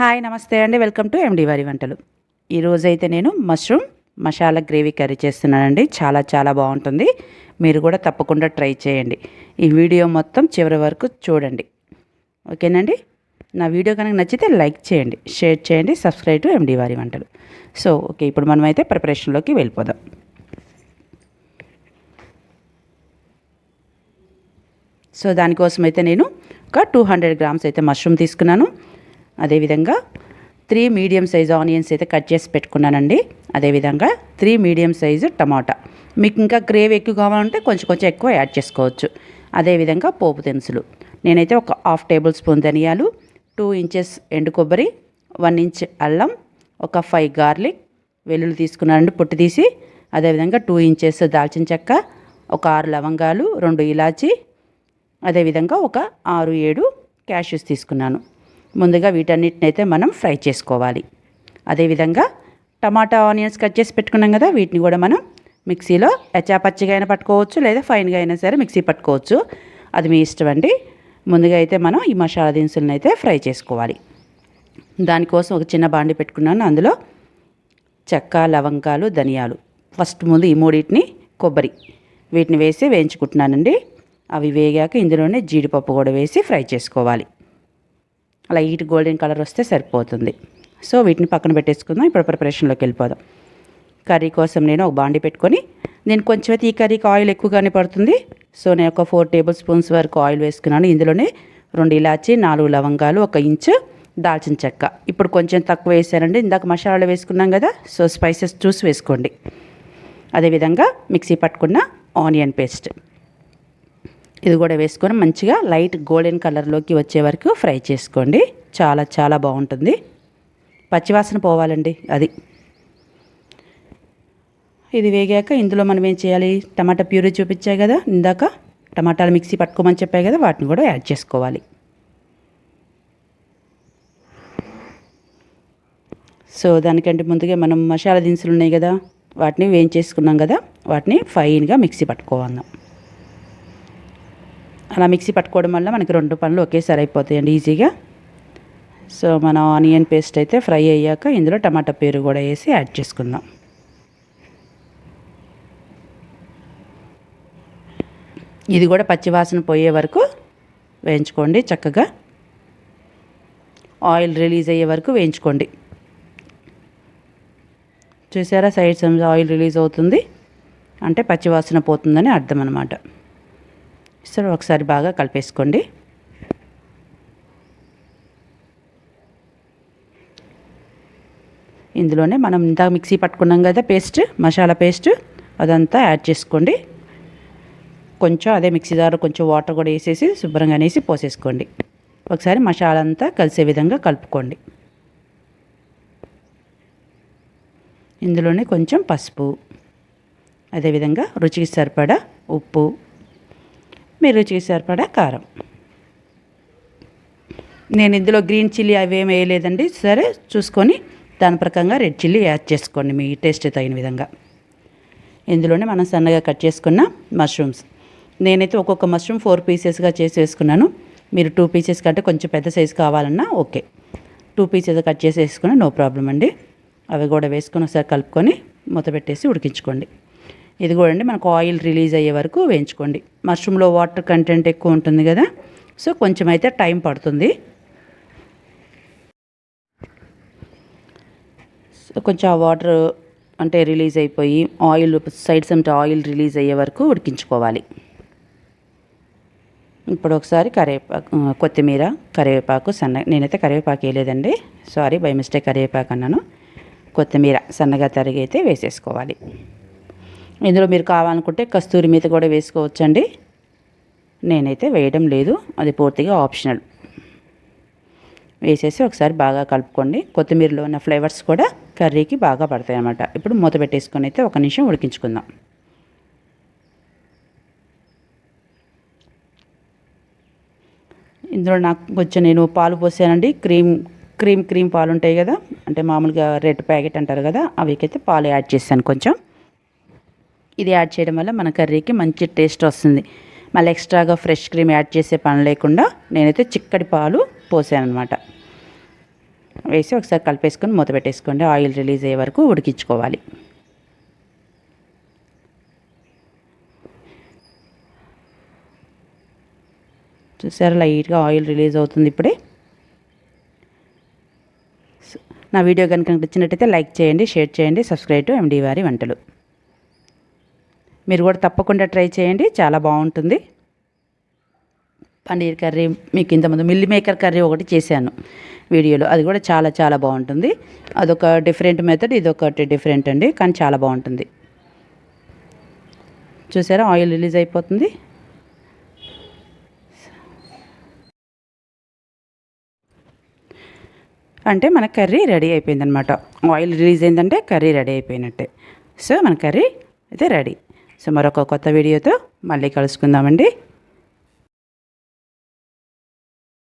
Hi నమస్తే అండి. Welcome to MD వారి వంటలు. ఈరోజైతే నేను మష్రూమ్ మసాలా గ్రేవీ కర్రీ చేస్తున్నానండి. చాలా చాలా బాగుంటుంది. మీరు కూడా తప్పకుండా ట్రై చేయండి. ఈ వీడియో మొత్తం చివరి వరకు చూడండి. ఓకేనండి? నా వీడియో కనుక నచ్చితే లైక్ చేయండి షేర్ చేయండి సబ్స్క్రైబ్ టు ఎండి వారి వంటలు. సో ఓకే ఇప్పుడు మనమైతే ప్రిపరేషన్లోకి వెళ్ళిపోదాం. సో దానికోసం అయితే నేను ఒక టూ హండ్రెడ్ గ్రామ్స్ అయితే మష్రూమ్ తీసుకున్నాను. అదేవిధంగా త్రీ మీడియం సైజు ఆనియన్స్ అయితే కట్ చేసి పెట్టుకున్నానండి. అదేవిధంగా త్రీ మీడియం సైజు టమాటా. మీకు ఇంకా గ్రేవీ ఎక్కువ కావాలంటే కొంచెం కొంచెం ఎక్కువ యాడ్ చేసుకోవచ్చు. అదేవిధంగా పోపు దినుసులు. నేనైతే ఒక హాఫ్ టేబుల్ స్పూన్ ధనియాలు టూ ఇంచెస్ ఎండు కొబ్బరి వన్ ఇంచ్ అల్లం ఒక ఫైవ్ గార్లిక్ వెల్లుల్లి తీసుకున్నానండి పొట్టు తీసి. అదేవిధంగా టూ ఇంచెస్ దాల్చిన చెక్క ఒక ఆరు లవంగాలు రెండు ఇలాచి అదేవిధంగా ఒక ఆరు ఏడు క్యాష్యూస్ తీసుకున్నాను. ముందుగా వీటన్నిటిని అయితే మనం ఫ్రై చేసుకోవాలి. అదేవిధంగా టమాటా ఆనియన్స్ కట్ చేసి పెట్టుకున్నాం కదా వీటిని కూడా మనం మిక్సీలో పచ్చిగా అయినా పట్టుకోవచ్చు లేదా ఫైన్గా అయినా సరే మిక్సీ పట్టుకోవచ్చు. అది మీ ఇష్టం అండి. ముందుగా అయితే మనం ఈ మసాలా దినుసులను అయితే ఫ్రై చేసుకోవాలి. దానికోసం ఒక చిన్న బాండి పెట్టుకున్నాను. అందులో చెక్క లవంగాలు ధనియాలు. ఫస్ట్ ముందు ఈ మూడింటిని కొబ్బరి. వీటిని వేసి వేయించుకుంటున్నానండి. అవి వేగాక ఇందులోనే జీడిపప్పు కూడా వేసి ఫ్రై చేసుకోవాలి. లైట్ గోల్డెన్ కలర్ వస్తే సరిపోతుంది. సో వీటిని పక్కన పెట్టేసుకుందాం. ఇప్పుడు ప్రిపరేషన్లోకి వెళ్ళిపోదాం. కర్రీ కోసం నేను ఒక బాండి పెట్టుకొని నేను కొంచెం అయితే ఈ కర్రీకి ఆయిల్ ఎక్కువగానే పడుతుంది. సో నేను ఒక ఫోర్ టేబుల్ స్పూన్స్ వరకు ఆయిల్ వేసుకున్నాను. ఇందులోనే రెండు ఇలాచి నాలుగు లవంగాలు ఒక ఇంచు దాల్చిన చెక్క. ఇప్పుడు కొంచెం తక్కువ వేసానండి. ఇందాక మసాలాలు వేసుకున్నాం కదా సో స్పైసెస్ చూసి వేసుకోండి. అదేవిధంగా మిక్సీ పట్టుకున్న ఆనియన్ పేస్ట్. ఇది కూడా వేసుకొని మంచిగా లైట్ గోల్డెన్ కలర్లోకి వచ్చే వరకు ఫ్రై చేసుకోండి. చాలా చాలా బాగుంటుంది. పచ్చివాసన పోవాలండి అది. ఇది వేగాక ఇందులో మనం ఏం చేయాలి? టమాటా ప్యూరీ చూపించాయి కదా ఇందాక టమాటాలు మిక్సీ పట్టుకోమని చెప్పాయి కదా వాటిని కూడా యాడ్ చేసుకోవాలి. సో దానికంటే ముందుగా మనం మసాలా దినుసులు ఉన్నాయి కదా వాటిని వేయించేసుకున్నాం కదా వాటిని ఫైన్గా మిక్సీ పట్టుకోవాలి అలా మిక్సీ పట్టుకోవడం వల్ల మనకి రెండు పనులు ఒకేసారి అయిపోతాయండి ఈజీగా. సో మన ఆనియన్ పేస్ట్ అయితే ఫ్రై అయ్యాక ఇందులో టమాటా పేరు కూడా వేసి యాడ్ చేసుకుందాం. ఇది కూడా పచ్చివాసన పోయే వరకు వేయించుకోండి చక్కగా. ఆయిల్ రిలీజ్ అయ్యే వరకు వేయించుకోండి. చూసారా సైడ్స్ ఆయిల్ రిలీజ్ అవుతుంది. అంటే పచ్చివాసన పోతుందని అర్థం అనమాట సరే ఒకసారి బాగా కలిపేసుకోండి. ఇందులోనే మనం ఇంత మిక్సీ పట్టుకున్నాం కదా పేస్ట్ మసాలా పేస్ట్ అదంతా యాడ్ చేసుకోండి. కొంచెం అదే మిక్సీ దారు కొంచెం వాటర్ కూడా వేసేసి శుభ్రంగా అనేసి పోసేసుకోండి. ఒకసారి మసాలా అంతా కలిసే విధంగా కలుపుకోండి. ఇందులోనే కొంచెం పసుపు అదేవిధంగా రుచికి సరిపడా ఉప్పు మీరు రుచికి కారం. నేను ఇందులో గ్రీన్ చిల్లీ అవేం వేయలేదండి. సరే చూసుకొని దాని ప్రకారంగా రెడ్ చిల్లీ యాడ్ చేసుకోండి మీ టేస్ట్ తగిన విధంగా. ఇందులోనే మనం సన్నగా కట్ చేసుకున్న మష్రూమ్స్. నేనైతే ఒక్కొక్క మష్రూమ్ ఫోర్ పీసెస్గా చేసి వేసుకున్నాను మీరు టూ పీసెస్ కంటే కొంచెం పెద్ద సైజు కావాలన్నా ఓకే. టూ పీసెస్ కట్ చేసి వేసుకున్నా నో ప్రాబ్లం అండి. అవి కూడా వేసుకొని ఒకసారి కలుపుకొని మూత పెట్టేసి ఉడికించుకోండి. ఇది కూడా అండి మనకు ఆయిల్ రిలీజ్ అయ్యే వరకు వేయించుకోండి. మష్రూమ్లో వాటర్ కంటెంట్ ఎక్కువ ఉంటుంది కదా సో కొంచెం అయితే టైం పడుతుంది. సో కొంచెం ఆ వాటర్ అంటే రిలీజ్ అయిపోయి ఆయిల్ సైడ్స్ అంటే ఆయిల్ రిలీజ్ అయ్యే వరకు ఉడికించుకోవాలి. ఇప్పుడు ఒకసారి కరివేపాకు కొత్తిమీర కరివేపాకు సన్న నేనైతే కరివేపాకు వేయలేదండి. సారీ బై మిస్టేక్ కరివేపాకు అన్నాను. కొత్తిమీర సన్నగా తరిగి అయితే వేసేసుకోవాలి. ఇందులో మీరు కావాలనుకుంటే కస్తూరి మీద కూడా వేసుకోవచ్చండి. నేనైతే వేయడం లేదు అది పూర్తిగా ఆప్షనల్. వేసేసి ఒకసారి బాగా కలుపుకోండి. కొత్తిమీరలో ఉన్న ఫ్లేవర్స్ కూడా కర్రీకి బాగా పడతాయి అన్నమాట ఇప్పుడు మూత పెట్టేసుకొని అయితే ఒక నిమిషం ఉడికించుకుందాం. ఇందులో నాకు కొంచెం నేను పాలు పోసానండి. క్రీమ్ క్రీమ్ క్రీమ్ పాలు ఉంటాయి కదా అంటే మామూలుగా రెడ్ ప్యాకెట్ అంటారు కదా అవికైతే పాలు యాడ్ చేశాను కొంచెం. ఇది యాడ్ చేయడం వల్ల మన కర్రీకి మంచి టేస్ట్ వస్తుంది. మళ్ళీ ఎక్స్ట్రాగా ఫ్రెష్ క్రీమ్ యాడ్ చేసే పని లేకుండా నేనైతే చిక్కటి పాలు పోసాను అనమాట వేసి ఒకసారి కలిపేసుకొని మూత పెట్టేసుకోండి. ఆయిల్ రిలీజ్ అయ్యే వరకు ఉడికించుకోవాలి. చూసారా లైట్గా ఆయిల్ రిలీజ్ అవుతుంది ఇప్పుడే. నా వీడియో కనుక నచ్చినట్టయితే లైక్ చేయండి షేర్ చేయండి సబ్స్క్రైబ్ టు ఎండి వారి వంటలు. మీరు కూడా తప్పకుండా ట్రై చేయండి. చాలా బాగుంటుంది. పన్నీర్ కర్రీ మీకు ఇంతకుముందు మిల్లి మేకర్ కర్రీ ఒకటి చేశాను వీడియోలో. అది కూడా చాలా చాలా బాగుంటుంది. అదొక డిఫరెంట్ మెథడ్ ఇది ఒకటి డిఫరెంట్ అండి కానీ చాలా బాగుంటుంది. చూసారా? ఆయిల్ రిలీజ్ అయిపోతుంది. అంటే మన కర్రీ రెడీ అయిపోయిందనమాట ఆయిల్ రిలీజ్ అయిందంటే కర్రీ రెడీ అయిపోయినట్టే. సో మన కర్రీ అయితే రెడీ. సో మరొక కొత్త వీడియోతో మళ్ళీ కలుసుకుందామండి.